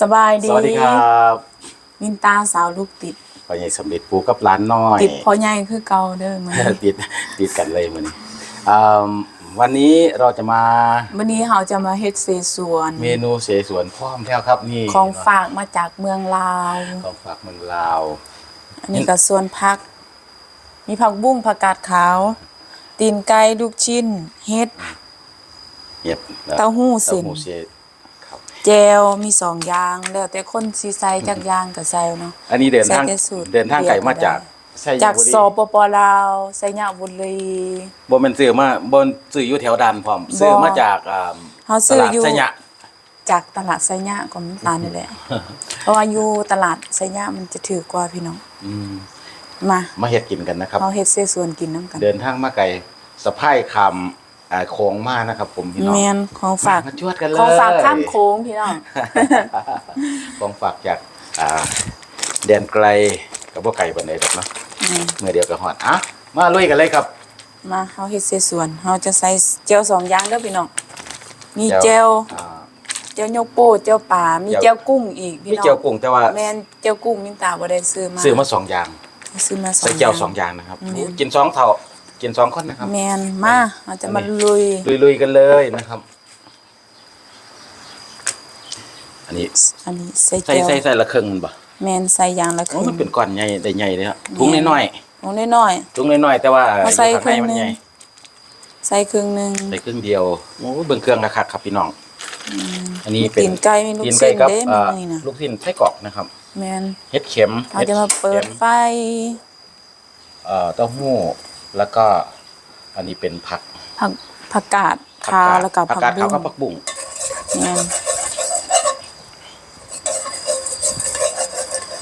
สบายดีสวัสดีครับมินตาสาวลูกติดพ่อใหญ่สำเร็จปูกับร้านน้อย ติดพอใหญ่คือเก่าเด้อมื้อนี้ติดติดกันเลยมันนี้อ่าวันนี้เราจะมามื้อนี้เราจะมาเฮ็ดเสสวน เมนูเสสวนพร้อมแล้วครับนี่ของฝากมาจากเมืองลาวของฝากเมืองลาว อันนี้ก็ส่วนผัก มีผักบุ้งผักกาดขาว ตีนไก่ลูกชิ้นเฮ็ดเห็ดเต้าหู้สินเต้าหู้ เสครับแจวมีสองอย่างแล้วแต่คนสิใส่จักอย่างก็ใส่เนาะอันนี้เดินทางใส่แต่สูตรเดินทางไกลมาเดียวก็ได้จากไชยจากบุรีสปปลาวไสยบุรีบ่แม่นซื้อมาบ่ซื้ออยู่แถวดันพร้อมซื้อมาจากอ่าเฮาตซื้อลาดอยู่ไสยะ จากตลาดไซยะกอมตาลนี่แหละเพราะว่าอยู่ตลาดไซยะมันจะถือกว่าพี่น้องอืมมามาเฮ็ดกินกันนะครับเอาเฮ็ดเสส่วนกินน้ำกัน เดินทางมาไกลสะพายคำ อ่าโค้งมานะครับ ผมพี่น้องแมนของฝากมาจวดกันเลยของฝากข้ามโค้งพี่น้อง ของฝากจากอ่าแดนไกลกับพวกไก่ปานใดดอกเนาะอืมเมื่อเดียวกับฮอดอะมาลุยกันเลยครับ มาเฮาเฮ็ดเสส่วนเฮาจะใส่เจลสองอย่างเด้อพี่น้องมีแจ่เจวลอ่าเจลโยกโป้เจลป่ามีแจ่วเจลกุ้งอีกพี่มีน้องเจียวกุ้งแต่ว่าแม่นเจลกุ้งมินตาบ่ได้ซื้อมาซื้อมาสองอย่างซื้อมาสองใส่เจียวางสองอย่างนะครับแม่นกินสองเท่า กินสองคนนะครับแม่นมาเราจะมาลุยลุยๆกันเลยนะครับ อันนี้อันนี้ใส่เจใส่ลใส่ใส่ละครึ่งมันบ่แม่นใส่อย่างละคโอ้รึ่งมันเป็นก้อนใหญ่ได้ใหญ่เลยครับถุงน้อยโอ้น้อยๆถุงน้อยๆแต่ว่าเอาใส่อยู่ข้างในมันครึ่งหนึ่งใหญ่ๆใส่ครึ่งหนึงใส่ครึ่งเดียวโอ้เบิ่งเครื่องคักๆครับพี่น้องอันนี้เป็นตีนไก่มีลูกตีนชิ้ไก่นกับเด้เอ่อมีนี่นะลูกชิ้นไส้กรอกนะครับ แม่นเห็ดเข็มเราจะมาเปิดห็ไฟเอ่อเต้าหู้ แล้วก็อันนี้เป็นผักผักผักกาดขาวแล้วก็ผัผักกกาดบุ้ขาวงกับผักบุ้งแม่น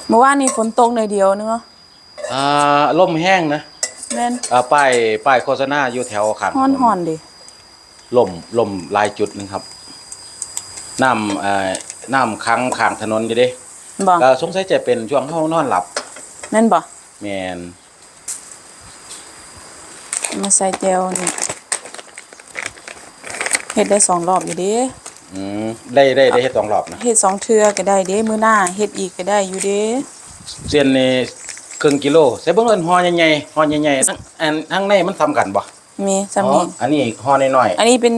เมื่อวานนี้ฝนตกหน่อยเดียวนึงเนาะอ่าล่มแห้งนะแม่นอ่าป้ายป้ายโฆษณาอยู่แถวข้างฮ้อนฮ้อนๆดิล่มล่มหลายจุดหนึงครับน้ำเอ่อน้ำค้างข้างถนนอยู่เด้บ่ก็สงสัยจะเป็นช่วงเฮานอนหลับแม่นบ่แมน มาใส่เจลนี่เฮ็ดได้สองรอบอยู่เด้อืมได้ได้ได้เฮ็ดสองรอบนะเฮ็ดสองเทื่อก็ได้เด้มื้อหน้าเฮ็ดอีกก็ได้อยู่เด้เส้นนี่ครึ่งกิโลใส่เบิ่งเอิ้นห่อใหญ่ๆห่อใหญ่ๆทั้งอันทั้งในมันซ้ำกันบ่มีซำอ๋อนี้อันนี้ห่อน้อยๆอันนี้เป็น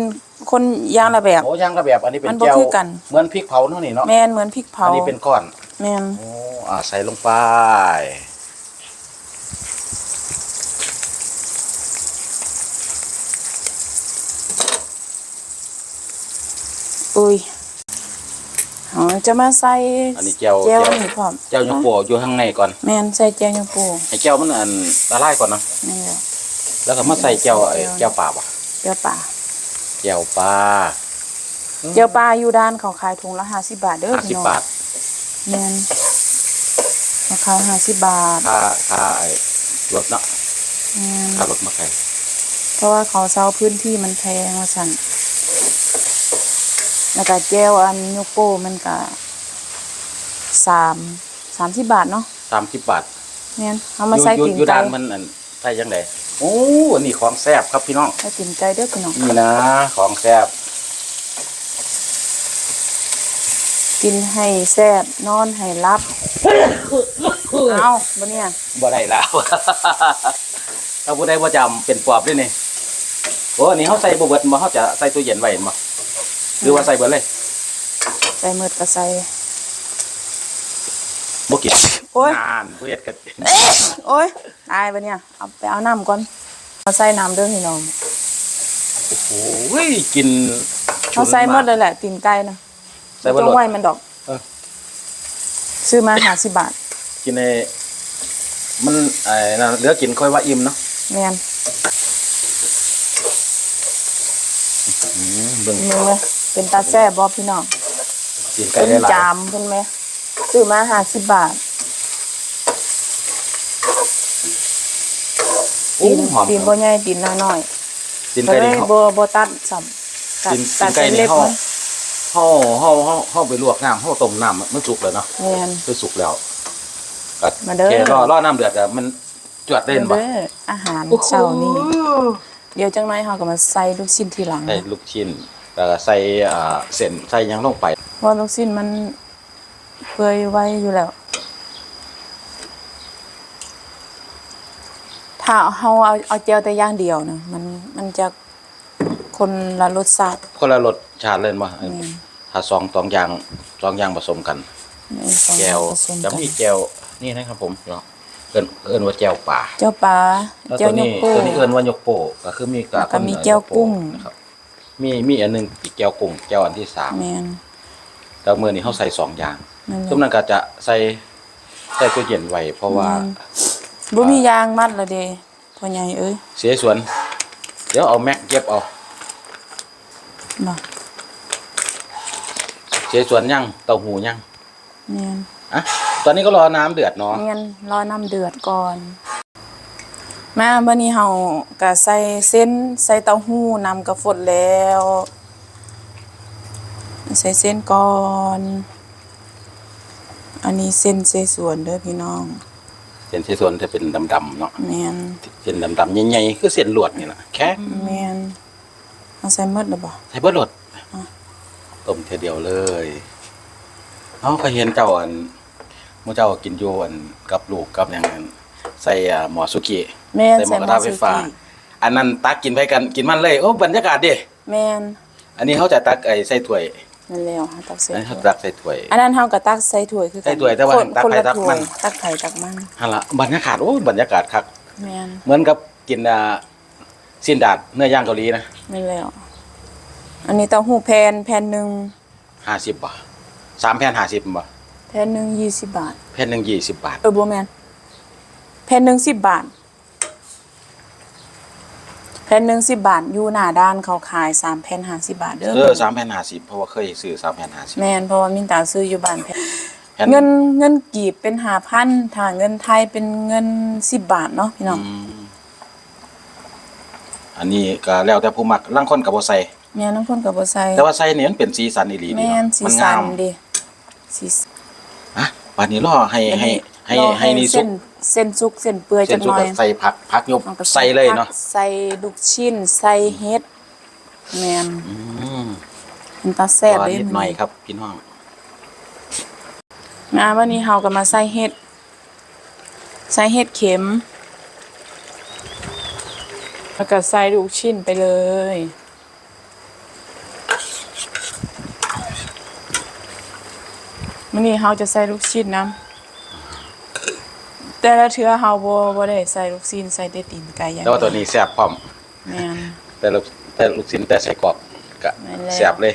คนอย่างละแบบโอ้ย่างระแบบ อันนี้เป็นมันบ่แก้วคือกันเหมือนพริกเผาเท่านี้เนาะแม่นเหมือนพริกเผาอันนี้เป็นก้อนแม่นโอ้อ่าใส่ลงไป อุ้ยอ๋อจะมาใส่อันนี้แก้วแก้วแก้วนี่พร้อมแก้วยกโปอยู่ข้างในก่อนแม่นใส่แก้วยังปูให้แก้วมันอันละลายก่อนเนาะนี่แหละแล้วก็มาใส่แก้วไอ้แก้วแก้วเปล่าบ่แก้วป่าแก้วปลาแก้วป่าอยู่ด้านเขาขายถุงละ50บาทเด้อห้าสิพี่บน้องบาทแม่นราคา50บาทค่าค่าไอ้รถเนาะแม่นค่ารถมาไกลเพราะว่าเขาเซาพื้นที่มันแพงว่าซั่น แล้วก็แก้วอันยกโป้มันก็3 30บาทเนาะสามสิบบาทแม่นเอามาใส่อยู่ตีนอยู่ไก่ด้านมันอันใส่ยังไงโอ้อันนี้ของแซ่บครับพี่น้องใส่ตีนไก่เด้อพี่น้องนี่นะของแซ่บกินให้แซ่บนอนให้รับเอาบ่เนี่ยบ่ได้แล้วถ้าผู้ใดบ่จำเป็นปอบด้วยนี่โอ้อันนี้เฮาใส่บ่เบิดบ่เฮาจะใส่ตู้เย็นไว้เห็นบ่ หรือว่าใส่เบิดเลยใส่หมืดก็ใส่บ่กินโอ้ยนานผู้เฮ็ดก็โอ้ยตายบ่เนี่ยเอาไปเอาน้ำก่อนเอาใส่น้ำเด้อพี่น้องโอ้ยกินเอาใส่หมดเลยแหละตีนไก่นะใส่เบิดต้เลองไว้ยมันดอกเออซื้อมา50บาทกินในมันไอ้นั่นเหลือกินค่อยว่าอิ่มเนาะแม่นอืมเบิ่งมึงเลย เป็นตาแซ่บบ่พี่น้องกินไก่เป็นได้หลายจามเพิ่นไหมซื้อมา50บาทโอ้ตีนหอม ตีนบ่ใหญ่ตีนน้อยกินๆก็ไก่เลนี่ยเฮาบ่บ่ตัดซ้ํตัดกินตัดกินไก่เส้นนี่เล็กเฮามันเฮาเฮาเฮาเฮาไปลวกน้ำเฮาต้มน้ำมันสุกแล้วเนาะแม่น คือสุกแล้วก็มาเด้อแค่รอรอน้ำเดือดอะมันจวดเล่นบ่เด้ออาหารเช้านี้ เดี๋ยวจังไรเฮาก็มาใส่ลูกชิ้นทีหลังใส่ลูกชิ้น แล้วก็ใส่อ่าเส้นใส่หยังลงไปเพราะลูกชิ้นมันเปื่อยไว้อยู่แล้ว ถ้าเฮาเอาเอาเจียวแต่อย่างเดียวนะมันมันจะคนละรสชาติคนละรสชาติเลยบ่แม่นถ้าสองสองอย่างสองอย่างผสมกัน แม่นสองแก้วผสมจะกันมีแก้วนี่นะครับผมเนาะเอิ้นเอิ้นว่าแก้วป่าเจ้าปลาแล้วเจ้าตัวยนี้กโป้ตัวนี้เอิ้นว่ายกโป้ก็คือมีกาแล้วก็มีแก้วกุ้ง นะครับ มีมีอันหนึงอีกแก้วกุ้งแก้วอันที่สามแม่นแล้วมื้อนี้เฮาใส่สองอย่างนั่นแหซุมละนั้นก็จะใส่ใส่ตู้เย็นไว้เพราะว่าบ่มียางมัดและเด้พ่อใหญ่เอ้ยเสียสวน เดี๋ยวเอาแม็กเก็บเอาบ่เสียสวนยังเต้าหูยังแม่นอะตอนนี้ก็รอน้ำเดือดเนาะแม่นรอน้ำเดือดก่อน มาบัดนี้เฮาก็ใส่เส้นใส่เต้าหู้นำกระฟดแล้ว ใส่เส้นก่อน อันนี้เส้นเสสวนเด้อพี่น้องเส้นเสียสวนจะเป็นดำๆเนาะแม่นเส้นดำๆใหญ่ๆคือเส้นลวดนี่นะแค่แม่นเอาใส่หมดแล้วบ่ใส่เบิดลวดอะต้มเทเดียวเลยเอาเคยเห็นเจ้าอันหมู่เจ้ากินอยู่อันกับลูกกับอย่างนั้น ใส่อ่าหมอสุกี้แม่นใส่หมใส่อกหระม้อทะไฟสุฟ้ากี้อันนั้นตักกินไปกันกินมันเลยโอ้บรรยากาศดิแม่นอันนี้เขาจะตักไอ้ใส่ถ้วยนั่นแล้วเฮาตักใส่อันนี้เขาถ้วยตักใส่ถ้วย อันนั้นเฮาก็ตักใส่ถ้วยคือกัใส่ถ้วยแต่ว่าคนตักคนไผ่ละตักถ้วมัยน ตักไผ่ตักมันฮันละบรรยากาศโอ้บรรยากาศคักแม่นเหมือนกับกินอ่าสิ้นดาดเนื้อย่างเกาหลีนะนั่นแล้วอันนี้เต้าหู้แพนแพนหนึงห้าสิบบาทสามแผ่นห้าสิบบ่แพนหนึง20 บาทแผ่นหนึ่งยี่สิบบาท เออบ่แม่น แผ่นหนึ่งสิบบาท แผ่นหนึ่งสิบบาทอยู่หน้าด้านเขาขายสามแผ่นห้าสิบบาทเด้อเออสามแผ่นห้าสิบเพราะว่าเคยซื้อสามแผ่นห้าสิบแม่นเพราะว่ามินตาซื้ออยู่บ้านแผ่นแผ่นเงินเงินกีบเป็นห้าพันถ้าเงินไทยเป็นเงินสิบบาทเนาะพี่น้องอืมอันนี้ก็แล้วแต่ผู้มักล่างคนกับบ่ใส่แม่น้ำพ่นกับบ่ใส่แต่ว่าใส่เนี่ยมันเป็นสีสันอีหลีดีแม่นเนาะสีมันสังานมดิสีสัน อะวันนี้รอให้ให้ให้รอให้นี่สุเส้กน เส้นสุกเส้นเปื่อยเส้จันกสุหกน่อยก็ใส่ผักผักยบอาก็ใส่เลยเนาะผักใส่ลูกชิ้น ใส่เฮ็ดแม่นอืมมันตาแซ่บรอเด้นิดหน่อยครับพี่น้องมาวันนี้เฮาก็มาใส่เห็ด ใส่เห็ดเข็ม แล้วก็ใส่ลูกชิ้นไปเลยวันนี้เฮาจะใส่ลูกชิ้นน้ำ แต่ละเทื่อเฮาบ่บ่ได้ใส่ลูกชิ้นใส่แต่ตีนไก่อย่างแต่ว่าตัวนี้แซ่บพร้อม แม่น แต่ลูกแต่ลูกชิ้นแต่ใส่กรอบก็นั่นแหละแซ่บเลย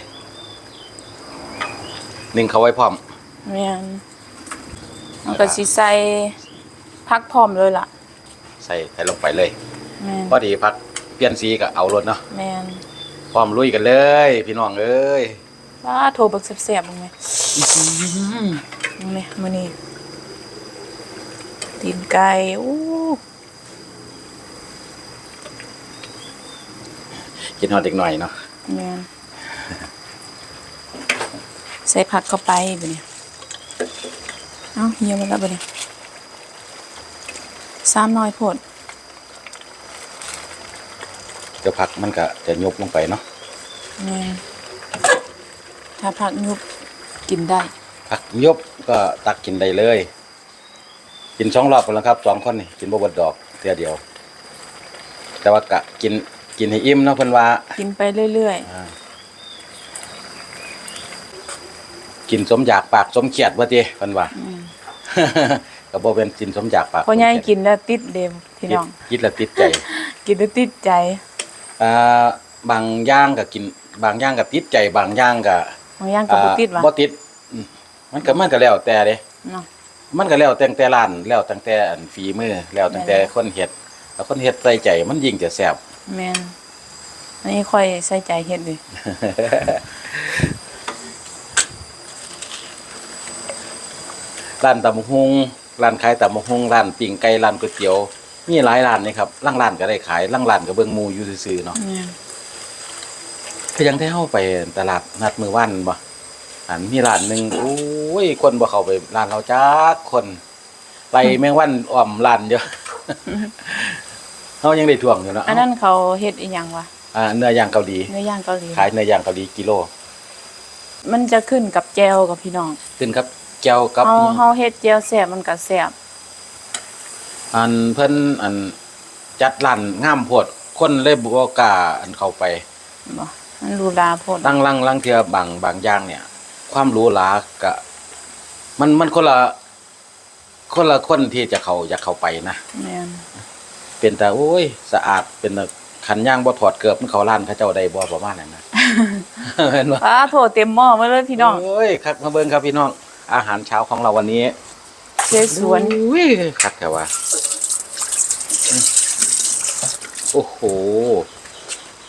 นึ่งเขาไว้พร้อม แม่นแล้วก็สิใส่ผักพร้อมเลยล่ะ ใส่ใส่ลงไปเลยแม่นพอดีพักเปลี่ยนสีก็เอารถเนาะแม่นพร้อมลุยกันเลย พี่น้องเอ้ย ว้าโทรเบักแซ่บๆบ้างไหมบ้างไหมมื้อนี้ ตีนไก่อู้กินฮอดเด็กหน่อยเนาะแม่นใส่ผักเข้าไปบัดนี้เอ้าเหี่ยวหมดแล้วบัดนี้สามน้อยโพดเดี๋ยวพักมันก็จะยุบลงไปเนาะแม่นถ้าผักยุบกินได้พักยุบก็ตักกินได้เลย กินสองรอบแล้วครับสองคนนี่กินบ่เบดดอกเทียเดียว แต่ว่ากะกินกินให้อิ่มเนาะเพิ่นว่ากินไปเรื่อยกินสมอยากปากสมเขียดว่าติเพิ่นว่า ๆอืมก็บ่เป็นกินสมอยากปากพ่อใหญ่สมเขียดกินแล้วติดเด้พี่น้อง กินแล้วติดใจ กินแล้วติดใจ อ่าบางอย่างก็กิน บางอย่างก็ติดใจ บางอย่างก็บางอย่างก็บ่ติดว่ะบ่ติดอืมมันก็มันก็แล้วแต่เด้เนาะ มันก็แล้วแต่แต่ร้านแล้วตั้งแต่อันฝีมือแล้วตั้งแต่แม่นคนเฮ็ดแล้วคนเฮ็ดใส่ใจมันยิ่งจะแซ่บแม่นอันนี้ค่อยใส่ใจเฮ็ดเลยร้านตำบักหุงร้านขายตำบักหุงร้านปิ้งไก่ร้านก๋วยเตี๋ยวมีหลายร้านนี่ครับล่างร้านก็ได้ขายล่างร้านก็เบิ่งหมู่อยู่ซื่อๆเนาะแม่นคือยังได้เข้าไปตลาดนัดมือวันบ่ อันมีร้านหนึงโอ้ยคนบ่เข้าไปร้านเราจักคนไล่แมงวันอ้อมร้านเยอะเฮายังได้ทวงอยู่เนาะอันนั้นเขาเฮ็ดอีหยังวะอ่าเนื้อย่างเกาหลีเนื้อย่างเกาหลีขายเนื้อย่างเกาหลีกิโล มันจะขึ้นกับแจวกับพี่น้อง ขึ้นครับแก้วกับเฮาอิหยังเฮาเฮ็ดเจียวแซ่บมันก็แซ่บอันเพิ่นอันจัดร้านงามโพดคนเลยบ่กล้าอันเข้าไปบ่มันรูลาโพดลังลังลังเทือบางบางอย่างเนี่ย ความหรู้หลากะ มันมันคนละคนละคนที่จะเขาอยากเข้าไปนะแม่นเป็นแต่โอ้ย สะอาดเป็นแต่ขันย่างบ่ถอดเกือบมันเขาร้านเขาเจ้าได้บ่ประมาณนั้นนะ เห็นบ่ป้าโทษเต็มหม้อมาเลยพี่น้องโอ้ยครับมาเบิ่งครับพี่น้อง อาหารเช้าของเราวันนี้เชสวนอุ้ยคักแค่ว่าอืมโอ้โห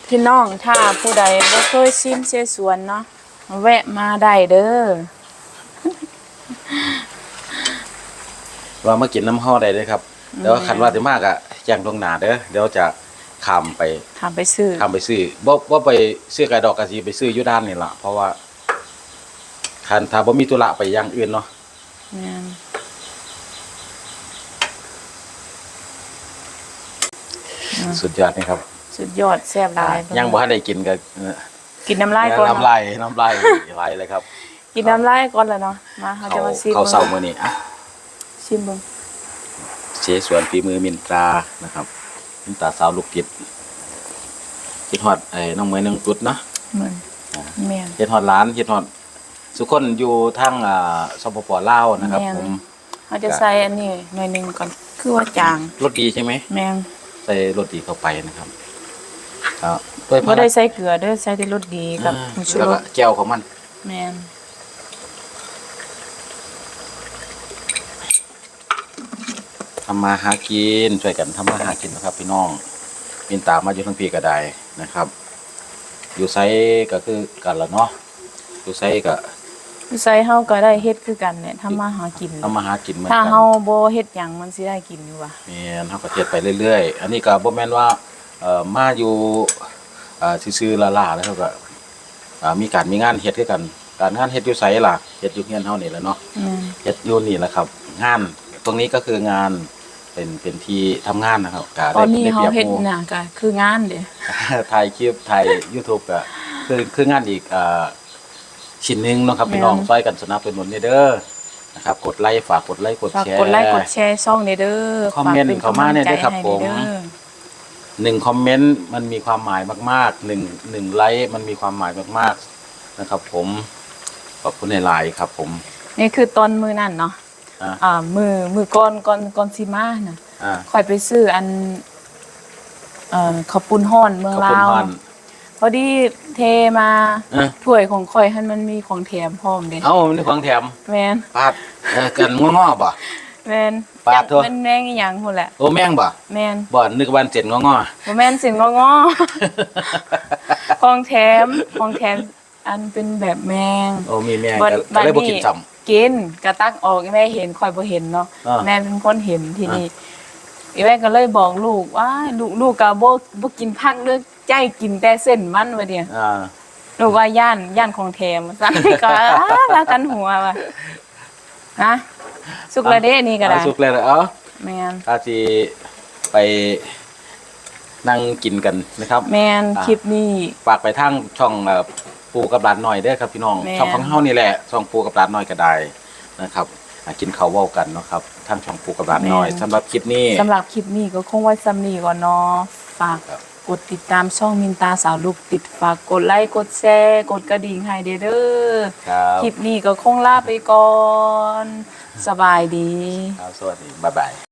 พี่น้องถ้าผู้ใดบ่เคยชิมเชสวนเนาะ แวะมาได้เด้อว่ามากินน้ำห่อได้เลยครับแต่ว่าคันว่าสิมากอะแจ้งตรงหน้าเด้อเดี๋ยวจะข้ามไปถามไปซื้อข้ามไปซื้อบ่บ่ไปซื้อไก่ดอกกะสิไปซื้ออยู่ด้านนี่ล่ะ เพราะว่าคันถ้าบ่มีธุระไปอย่างอื่นเนาะแม่นสุดยอดนี่ครับ สุดยอดแซ่บหลายยังบ่ทันได้กินก็เออ กินน้ำลายก่อนน้ำเนาะลายน้ำลายไหลเลยครับกินน้ำลายก่อนแล้วเนาะมาเขาจะมาชิมเขาเศร้าบิ่งมื้อนี้อะชิมเบิ่งเชสวนฝีมือมินตรานะครับมินตราสาวลูกติดคิดฮอดไอ้น้องเหมยน้องตุ๊ดเนาะเหมือนแม่นเฮ็ดฮอดร้านเฮ็ดฮอดสุกคนอยู่ทางอ่าสปปลาวนะครับแม่น ผม เขาจะใส่อันนี้หน่อยหนึงก่อนคือว่าจางรสดีใช่ไหม แม่งใส่รสดีเข้าไปนะครับ ครับด้วยบ่ได้ใส่เกลือเด้อใส่แต่รสดีกับผงชูแล้วรก็สแก้วของมันแม่นทำมาหากินช่วยกันทำมาหากินนะครับ พี่น้องมินตามาอยู่ทั้งปีก็ได้นะครับ อยู่ไซก็คือกันละเนาะอยู่ไซก็ใส่เฮาก็ได้เฮ็ดคือกันเนี่ยทำมาหากิน ทำมาหากินเหมือนถ้ากันเฮาบ่เฮ็ดหยังมันสิได้กินอยู่ว่ะแม่นเฮาก็เฮ็ดไปเรื่อยๆ อันนี้ก็บ่แม่นว่า เอ่อมาอยู่อ่าซื่อๆล่าๆแล้วก็อ่ามีการมีงานเฮ็ดคือกัน การงานเฮ็ดอยู่ไสล่ะเฮ็ดอยู่เฮียนเฮานี่แหละเนาะแม่นเฮ็ดอยู่นี่แหละครับ งานตรงนี้ก็คืองานเป็นเป็นที่ทำงานนะครับก็ตอนนี้ได้เฮาปรียบเฮ็ดหมู่ น่ะก็คืองานเด้ ถ่ายคลิปถ่าย YouTube ก็คือคืองานอีกอ่าชิ้นหนึงเนาะครับพี่น้องช่วยกันสนับสนุนเด้อนะครับ กดไลค์ฝากกดไลค์กดฝากแชร์ กดไลค์กดแชร์ช่องนี้เด้อคอมเมนต์ฝกป็เข้ามาเนี่ยกำลังใจด้วยครับให้ผมเด้อ หนึ่งคอมเมนต์มันมีความหมายมากๆหนึ่งหนึ่งไลค์มันมีความหมายมากๆนะครับ ผมขอบคุณในไลน์ครับ ผม นี่คือตอนมื้อนั่นเนาะอ่าอ่ามื้อมื้อก่อนก่อนก่อนสิมาน่ะอ่าค่อยไปซื้ออันเอ่อข้าวปุ้นฮ้อนเมืองขอบคุลาณวท่านพอดีเทมาเอ้อถ้วยของข่อยให้มันมีของแถมพร้อมเด้เอ้ามันนี่ของแถมแม่นปาดเออกันงอๆบ่แม่น ปาดจักทั่วมันแม่งอีหยังพุ่นแหละโอ้แม่งบ่แม่นบ่นึกว่าเจ็ดงอบ่แม่นสิงงอๆของแถมของแถมอันเป็นแบบแมงๆโอ้มีแม่งบัดก็บัก็ดเลยบ่นี้กินซ้ำกินกระตักออกแม่เห็นข่อยบ่เห็นเนาะอ่าแม่เป็นคนเห็นทีนี้อีแม่ก็เลยบอกลูกว่าลูกลูกก็บ่บ่กินผักเด้อใจกินแต่เส้นมันว่าเดียวอ่าลูกว่าย่านย่านของแถมซั่นก็อ้าแล้วกันหัวว่ะนะ สุกแล้วเด้นี่ก็ได้เอาสุกแล้วเอ้าแม่นอาสิไปนั่งกินกันนะครับ แม่นอ่าคลิปนี้ฝากไปทางช่องเอ่อปูกับหลานหน่อยเด้อครับพี่น้องแม่นช่องของเฮานี่แหละช่องปูกับหลานหน่อยก็ได้นะครับอะกินข้าวเว้ากันเนาะครับทางช่องปูกับหลานหน่อยสำหรับคลิปนี้สำหรับคลิปนี้ก็คงไว้ซ้ำนี้ก่อนเนาะฝากครับกดติดตามช่องมินตาสาวลูกติดฝากกดไลค์กดแชร์กดกระดิ่งให้เด้อเด้อครับคลิปนี้ก็คงลาไปก่อน สบายดี ครับสวัสดีบ๊ายบาย